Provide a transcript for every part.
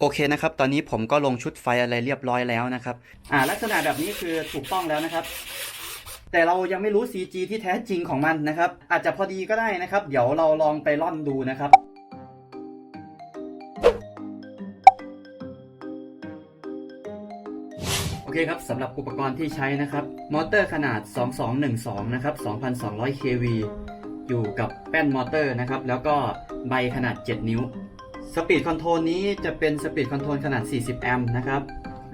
โอเคนะครับ ตอนนี้ผมก็ลงชุดไฟอะไรเรียบร้อยแล้วนะครับ อ่า ลักษณะแบบนี้คือถูกต้องแล้วนะครับ แต่เรายังไม่รู้ CG ที่แท้จริงของมันนะครับ อาจจะพอดีก็ได้นะครับ เดี๋ยวเราลองไปล่อนดูนะครับโอเคครับสำหรับอุปกรณ์ที่ใช้นะครับ มอเตอร์ขนาด 2212 นะครับ 2,200 kV อยู่กับแป้นมอเตอร์นะครับ แล้วก็ใบขนาด 7 นิ้ว สปีดคอนโทรลนี้จะเป็นสปีดคอนโทรลขนาด 40 แอมป์นะครับ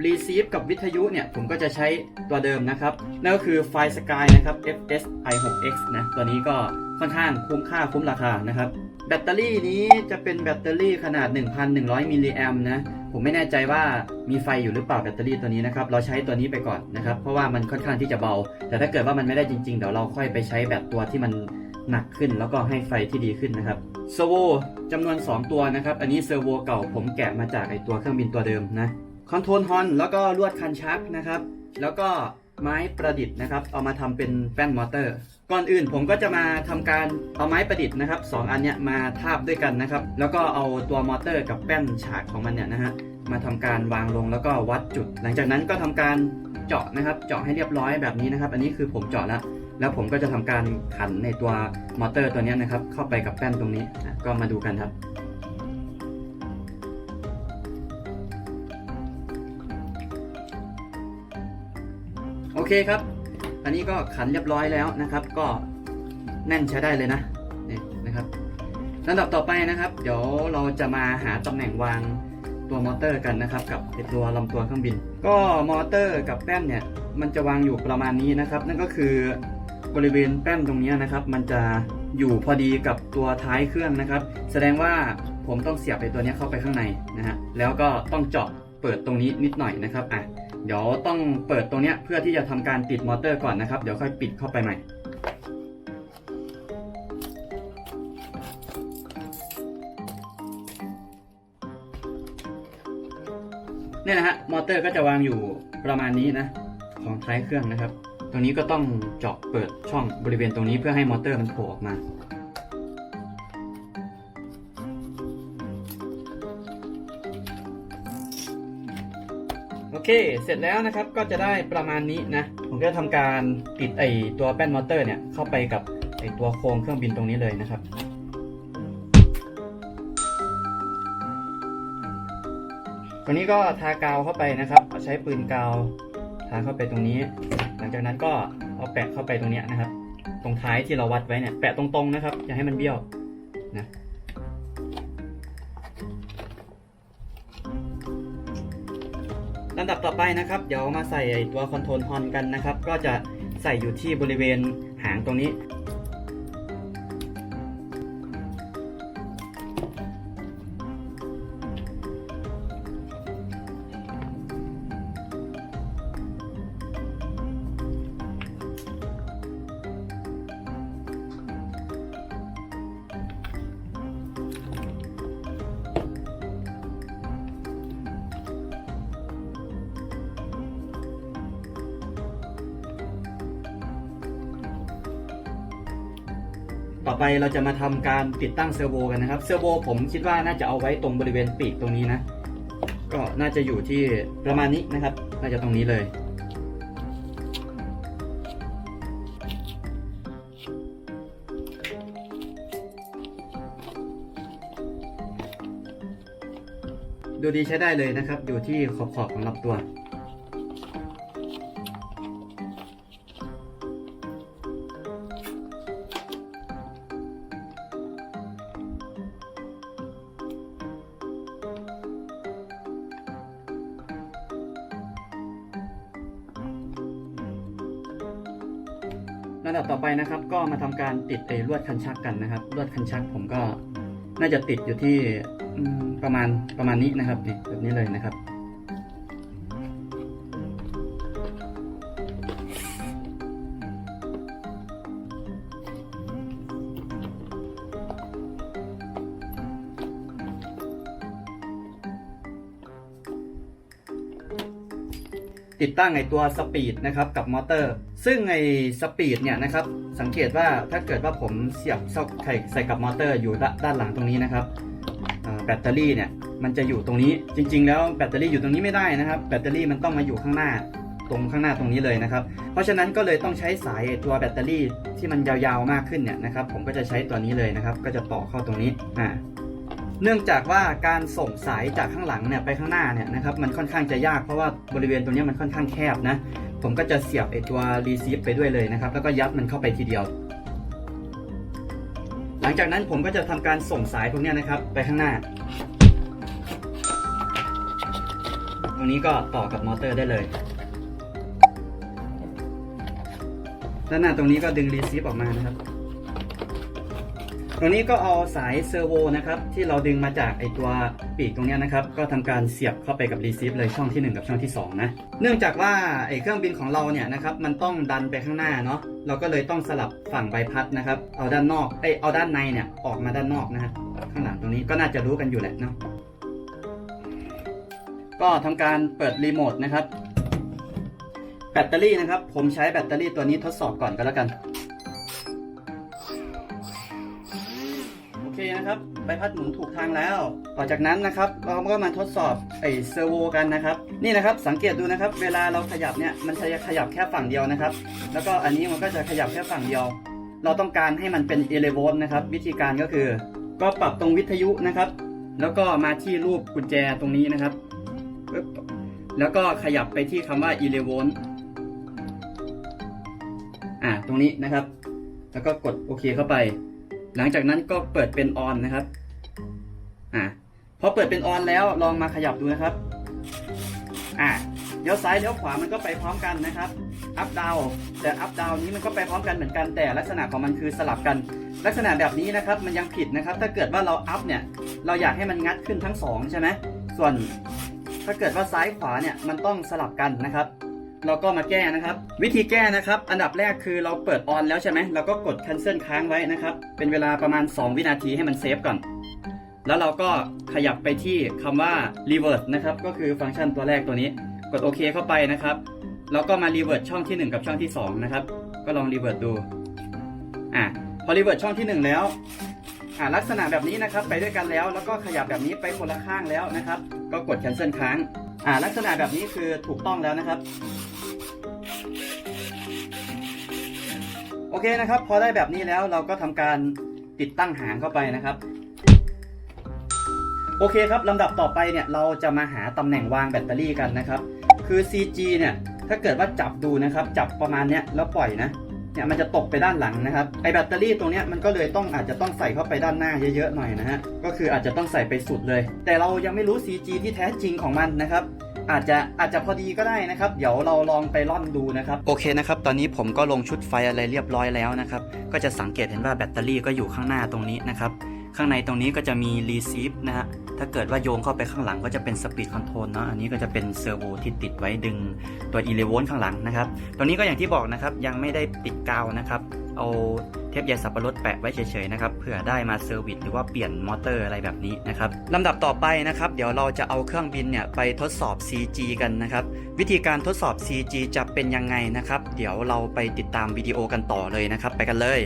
รีซีฟกับวิทยุเนี่ย ผมก็จะใช้ตัวเดิมนะครับ นั่นก็คือไฟสกายนะครับ FS i6X นะตัวนี้ก็ค่อนข้างคุ้มค่าคุ้มราคานะครับ แบตเตอรี่นี้จะเป็นแบตเตอรี่ขนาด 1,100 มิลลิแอมป์นะ ผมไม่แน่ใจว่ามีไฟอยู่หรือเปล่าแบตเตอรี่ตัวนี้นะครับ เราใช้ตัวนี้ไปก่อนนะครับ เพราะว่ามันค่อนข้างที่จะเบา แต่ถ้าเกิดว่ามันไม่ได้จริงๆ เดี๋ยวเราค่อยไปใช้แบตตัวที่มันหนักขึ้น แล้วก็ให้ไฟที่ดีขึ้นนะครับเซโว จำนวน 2 ตัวนะครับ อันนี้เซอร์โวเก่าผมแกะมาจากไอตัวเครื่องบินตัวเดิมนะคอนโทรลฮอนแล้วก็ลวดคันชักนะครับ แล้วก็ไม้ประดิษฐ์นะครับ เอามาทำเป็นแป้นมอเตอร์ ก่อนอื่นผมก็จะมาทำการเอาไม้ประดิษฐ์นะครับสองอันเนี้ยมาทาบด้วยกันนะครับ แล้วก็เอาตัวมอเตอร์กับแป้นฉากของมันเนี่ยนะฮะมาทำการวางลงแล้วก็วัดจุด หลังจากนั้นก็ทำการเจาะนะครับ เจาะให้เรียบร้อยแบบนี้นะครับ อันนี้คือผมเจาะแล้ว แล้วผมก็จะทำการขันในตัวมอเตอร์ตัวนี้นะครับ เข้าไปกับแป้นตรงนี้ก็มาดูกันครับโอเคครับ อันนี้ก็ขันเรียบร้อยแล้วนะครับ ก็แน่นใช้ได้เลยนะนี่นะครับลำดับต่อไปนะครับ เดี๋ยวเราจะมาหาตำแหน่งวางตัวมอเตอร์กันนะครับ กับตัวลำตัวเครื่องบิน ก็มอเตอร์กับแป้นเนี่ยมันจะวางอยู่ประมาณนี้นะครับ นั่นก็คือ บริเวณแป้นตรงนี้นะครับ มันจะอยู่พอดีกับตัวท้ายเครื่องนะครับ แสดงว่าผมต้องเสียบไอตัวนี้เข้าไปข้างในนะฮะแล้วก็ต้องเจาะเปิดตรงนี้นิดหน่อยนะครับอะเดี๋ยวต้องเปิดตรงเนี้ยเพื่อที่จะทำการติดมอเตอร์ก่อนนะครับ เดี๋ยวค่อยปิดเข้าไปใหม่เนี่ยนะฮะมอเตอร์ก็จะวางอยู่ประมาณนี้นะ ของท้ายเครื่องนะครับ ตรงนี้ก็ต้องเจาะเปิดช่องบริเวณตรงนี้เพื่อให้มอเตอร์มันโผล่ออกมา โอเค เสร็จแล้วนะครับก็จะได้ประมาณนี้นะ ผมก็จะทำการติดไอตัวแป้นมอเตอร์เนี่ยเข้าไปกับไอตัวโครงเครื่องบินตรงนี้เลยนะครับตรงนี้ก็ทากาวเข้าไปนะครับ ใช้ปืนกาวทาเข้าไปตรงนี้ ลังจากนั้นก็เอาแปะเข้าไปตรงเนี้ยนะครับ ตรงท้ายที่เราวัดไว้เนี่ยแปะตรงๆนะครับอย่าให้มันเบี้ยวนะลำดับต่อไปนะครับ เดี๋ยวมาใส่ตัวคอนโทรลฮอนกันนะครับ ก็จะใส่อยู่ที่บริเวณหางตรงนี้ ต่อไปเราจะมาทำการติดตั้งเซอร์โวกันนะครับ เซอร์โวผมคิดว่าน่าจะเอาไว้ตรงบริเวณปีกตรงนี้นะ ก็น่าจะอยู่ที่ประมาณนี้นะครับ น่าจะตรงนี้เลย ดูดีใช้ได้เลยนะครับ อยู่ที่ขอบขอบๆของลำตัว ลำดับต่อไปนะครับ ก็มาทำการติดไอ้ลวดคันชักกันนะครับลวดคันชักผมก็น่าจะติดอยู่ที่ประมาณประมาณนี้นะครับนี่แบบนี้เลยนะครับติดตั้งไอตัวสปีดนะครับกับมอเตอร์ ซึ่งไอสปีดเนี่ยนะครับสังเกตว่าถ้าเกิดว่าผมเสียบใส่ใส่กับมอเตอร์อยู่ด้านหลังตรงนี้นะครับแบตเตอรี่เนี่ยมันจะอยู่ตรงนี้จริง ๆ แล้วแบตเตอรี่อยู่ตรงนี้ไม่ได้นะครับ แบตเตอรี่มันต้องมาอยู่ข้างหน้าตรงข้างหน้าตรงนี้เลยนะครับ เพราะฉะนั้นก็เลยต้องใช้สายตัวแบตเตอรี่ที่มันยาวๆมากขึ้นเนี่ยนะครับ ผมก็จะใช้ตัวนี้เลยนะครับ ก็จะต่อเข้าตรงนี้อ่าเนื่องจากว่าการส่งสายจากข้างหลังเนี่ยไปข้างหน้าเนี่ยนะครับมันค่อนข้างจะยากเพราะว่าบริเวณตรงนี้มันค่อนข้างแคบนะ ผมก็จะเสียบไอตัวรีซีฟไปด้วยเลยนะครับ แล้วก็ยัดมันเข้าไปทีเดียว หลังจากนั้นผมก็จะทำการส่งสายพวกนี้นะครับ ไปข้างหน้า ตรงนี้ก็ต่อกับมอเตอร์ได้เลยด้านหน้าตรงนี้ก็ดึงรีซีฟออกมานะครับ ตรงนี้ก็เอาสายเซอร์โวนะครับที่เราดึงมาจากไอตัวปีกตรงนี้นะครับก็ทำการเสียบเข้าไปกับรีซีฟเลยช่องที่ 1 กับช่องที่ 2 นะ เนื่องจากว่าไอเครื่องบินของเราเนี่ยนะครับมันต้องดันไปข้างหน้าเนาะเราก็เลยต้องสลับฝั่งใบพัดนะครับ เอาด้านนอกเอเอาด้านในเนี่ยออกมาด้านนอกนะฮะข้างหลังตรงนี้ก็น่าจะรู้กันอยู่แหละเนาะก็ทำการเปิดรีโมทนะครับแบตเตอรี่นะครับผมใช้แบตเตอรี่ตัวนี้ทดสอบก่อนก็แล้วกัน ใบพัดหมุนถูกทางแล้วต่อจากนั้นนะครับ เราก็มาทดสอบไอเซอร์โวกันนะครับ นี่นะครับสังเกตดูนะครับ เวลาเราขยับเนี่ยมันจะขยับแค่ฝั่งเดียวนะครับ แล้วก็อันนี้มันก็จะขยับแค่ฝั่งเดียว เราต้องการให้มันเป็นเอเลโวลนะครับ วิธีการก็คือ ก็ปรับตรงวิทยุนะครับ แล้วก็มาที่รูปกุญแจตรงนี้นะครับแล้วก็ขยับไปที่คำว่า e l e v o l อ่า ตรงนี้นะครับ แล้วก็กดโอเคเข้าไป หลังจากนั้นก็เปิดเป็นออนนะครับ อ่าพอเปิดเป็นออนแล้วลองมาขยับดูนะครับ อ่าเลี้ยวซ้ายเลี้ยวขวามันก็ไปพร้อมกันนะครับ อัพดาวแต่อัพดาวนี้มันก็ไปพร้อมกันเหมือนกันแต่ลักษณะของมันคือสลับกัน ลักษณะแบบนี้นะครับมันยังผิดนะครับ ถ้าเกิดว่าเราอัพเนี่ย เราอยากให้มันงัดขึ้นทั้งสองใช่ไหมส่วนถ้าเกิดว่าซ้ายขวาเนี่ยมันต้องสลับกันนะครับ เราก็มาแก้นะครับ วิธีแก้นะครับ อันดับแรกคือเราเปิดออนแล้วใช่ไหมเราก็กด cancel ค้างไว้นะครับ เป็นเวลาประมาณ 2 วินาทีให้มันเซฟก่อน แล้วเราก็ขยับไปที่คำว่า reverse นะครับ ก็คือฟังก์ชันตัวแรกตัวนี้ กดโอเคเข้าไปนะครับ แล้วก็มา reverse ช่องที่ 1 กับช่องที่ 2 นะครับ ก็ลอง reverse ดู อะ พอ reverse ช่องที่ 1 แล้ว อ่าลักษณะแบบนี้นะครับ ไปด้วยกันแล้ว แล้วก็ขยับแบบนี้ไปคนละข้างแล้วนะครับ ก็กด cancel ค้าง อ่าลักษณะแบบนี้คือถูกต้องแล้วนะครับ โอเคนะครับ พอได้แบบนี้แล้วเราก็ทำการติดตั้งหางเข้าไปนะครับ โอเคครับลำดับต่อไปเนี่ยเราจะมาหาตำแหน่งวางแบตเตอรี่กันนะครับ คือ CG เนี่ยถ้าเกิดว่าจับดูนะครับ จับประมาณเนี้ยแล้วปล่อยนะ เนี่ยมันจะตกไปด้านหลังนะครับไอแบตเตอรี่ตรงเนี้ยมันก็เลยต้องอาจจะต้องใส่เข้าไปด้านหน้าเยอะๆหน่อยนะฮะก็คืออาจจะต้องใส่ไปสุดเลย แต่เรายังไม่รู้ CG ที่แท้จริงของมันนะครับอาจจะอาจจะพอดีก็ได้นะครับ เดี๋ยวเราลองไปล่อนดูนะครับ โอเคนะครับ ตอนนี้ผมก็ลงชุดไฟอะไรเรียบร้อยแล้วนะครับ ก็จะสังเกตเห็นว่าแบตเตอรี่ก็อยู่ข้างหน้าตรงนี้นะครับ ข้างในตรงนี้ก็จะมีรีซีฟนะฮะ ถ้าเกิดว่าโยงเข้าไปข้างหลังก็จะเป็นสปีดคอนโทรลเนาะ อันนี้ก็จะเป็นเซอร์โวที่ติดไว้ดึงตัวอีเลโวลข้างหลังนะครับตรงนี้ก็อย่างที่บอกนะครับ ยังไม่ได้ติดกาวนะครับ เอาเทปใยสับปะรดแปะไว้เฉยๆนะครับ เผื่อได้มาเซอร์วิสหรือว่าเปลี่ยนมอเตอร์อะไรแบบนี้นะครับลำดับต่อไปนะครับ เดี๋ยวเราจะเอาเครื่องบินเนี่ยไปทดสอบ CG กันนะครับ วิธีการทดสอบ CG จะเป็นยังไงนะครับ เดี๋ยวเราไปติดตามวิดีโอกันต่อเลยนะครับ ไปกันเลย